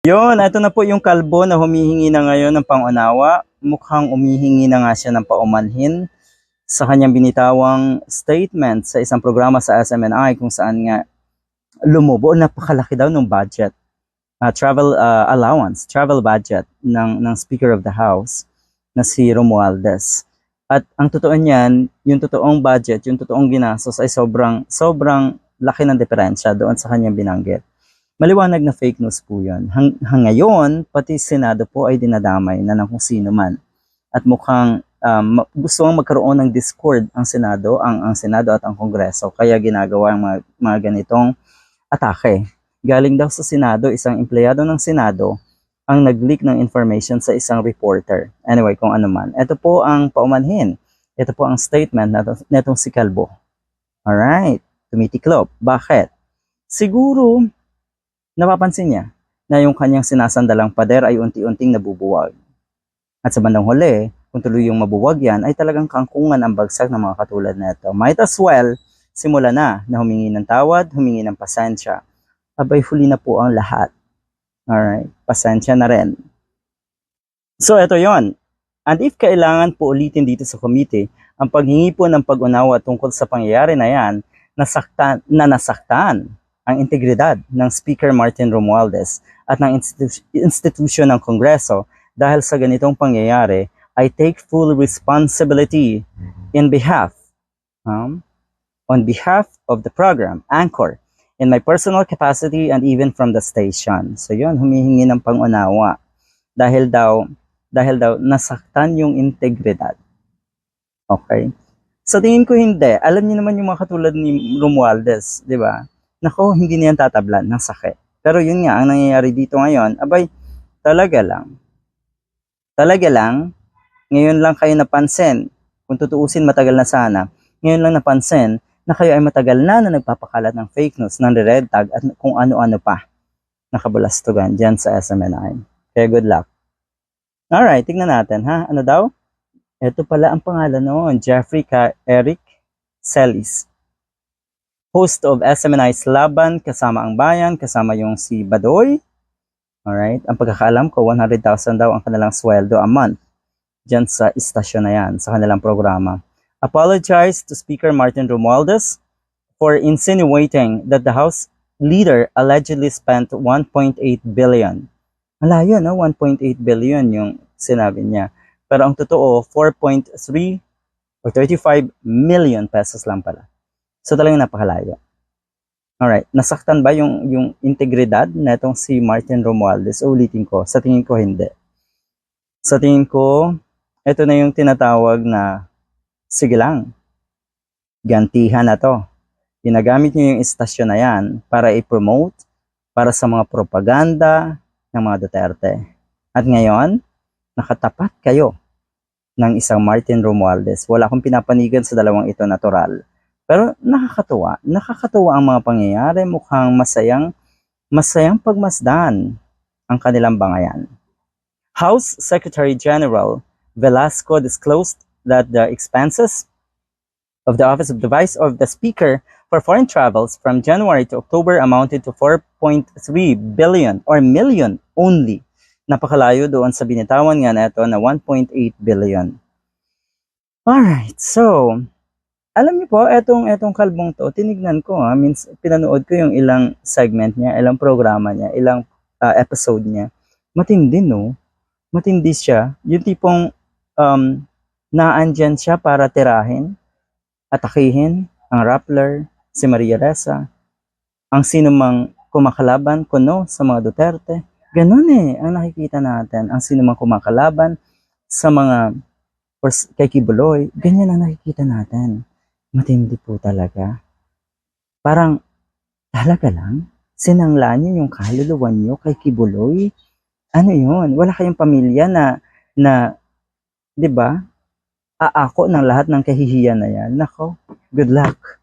Yun, ito na po yung kalbo na humihingi na ngayon ng pangunawa. Mukhang umihingi na nga siya ng paumanhin sa kanyang binitawang statement sa isang programa sa SMNI kung saan nga lumubo. Napakalaki daw ng budget. uh, travel uh, allowance, travel budget ng, ng Speaker of the House na si Romualdez. At ang totoo niyan, yung totoong budget, yung totoong ginastos ay sobrang, sobrang laki ng diferensya doon sa kanyang binanggit. Maliwanag na fake news po yun. Hang, hang ngayon, pati Senado po ay dinadamay na ng kung sino man. At mukhang um, gusto ang magkaroon ng discord ang Senado, ang, ang Senado at ang Kongreso. Kaya ginagawa ang mga, mga ganitong atake. Galing daw sa Senado, isang empleyado ng Senado ang nag-leak ng information sa isang reporter. Anyway, kung ano man. Ito po ang paumanhin. Ito po ang statement netong si Calvo. Alright, tumitiklop. Bakit? Siguro, napapansin niya na yung kanyang sinasandalang pader ay unti-unting nabubuwag. At sa bandang huli, kung tuloy yung mabuwag yan, ay talagang kangkungan ang bagsak ng mga katulad nito. Might as well, simula na na humingi ng tawad, humingi ng pasensya. Abay, huli na po ang lahat. Alright, pasensya na rin. So, ito yon. And if kailangan po ulitin dito sa committee, ang paghingi po ng pag-unawa tungkol sa pangyayari na yan, nasaktan, na nasaktan ang integridad ng Speaker Martin Romualdez at ng institu- institusyon ng Kongreso dahil sa ganitong pangyayari, I take full responsibility in behalf, um, on behalf of the program, Anchor, in my personal capacity and even from the station. So yun, humihingi ng pangunawa dahil daw dahil daw nasaktan yung integridad. Okay? Sa tingin ko hindi. Alam niyo naman yung mga katulad ni Romualdez, di ba? Nako, hindi niyan tatablan ng sakit. Pero yun nga, ang nangyayari dito ngayon, abay, talaga lang. Talaga lang, ngayon lang kayo napansin. Kung tutuusin, matagal na sana. Ngayon lang napansin na kayo ay matagal na na nagpapakalat ng fake news, ng red tag, at kung ano-ano pa nakabalastugan dyan sa SMNI. Kaya good luck. Alright, tignan natin ha. Ano daw? Ito pala ang pangalan noon, Jeffrey Ka Eric Celis. Host of SMNI's Laban, kasama ang bayan, kasama yung si Badoy. Alright, ang pagkakaalam ko, 100,000 daw ang kanilang sweldo a month dyan sa istasyon na yan, sa kanilang programa. Apologize to Speaker Martin Romualdez for insinuating that the House leader allegedly spent 1.8 billion. Malayo, no? 1.8 billion yung sinabi niya. Pero ang totoo, 4.3 or 35 million pesos lang pala. So talagang napakalayo. Alright, nasaktan ba yung, yung integridad na itong si Martin Romualdez? Ulitin ko, sa tingin ko hindi. Sa tingin ko, ito na yung tinatawag na, sige lang, gantihan na to. Ginagamit niyo yung istasyon na yan para i-promote, para sa mga propaganda ng mga Duterte. At ngayon, nakatapat kayo ng isang Martin Romualdez. Wala akong pinapanigan sa dalawang ito natural. Pero nakakatuwa. Nakakatuwa ang mga pangyayari. Mukhang masayang, masayang pagmasdan ang kanilang bangayan. House Secretary General Velasco disclosed that the expenses of the Office of the Vice of the Speaker for foreign travels from January to October amounted to 4.3 billion or million only. Napakalayo doon sa binitawan nga na ito na 1.8 billion. Alright, so, alam niyo po, etong, etong kalbong to, tinignan ko, ha, means, pinanood ko yung ilang segment niya, ilang programa niya, ilang uh, episode niya. Matindi, no? Matindi siya. Yung tipong um, naandyan siya para tirahin, atakihin ang Rappler, si Maria Ressa, ang sino mang kumakalaban kuno sa mga Duterte. Ganun eh, ang nakikita natin. Ang sino mang kumakalaban sa mga kay Kibuloy, ganyan ang nakikita natin. Matindi po talaga. Parang, talaga lang, sinangla niyo yung kaluluwa niyo kay Kibuloy. Ano yun? Wala kayong pamilya na, na, di ba, aako ng lahat ng kahihiyan na yan. Nako, good luck.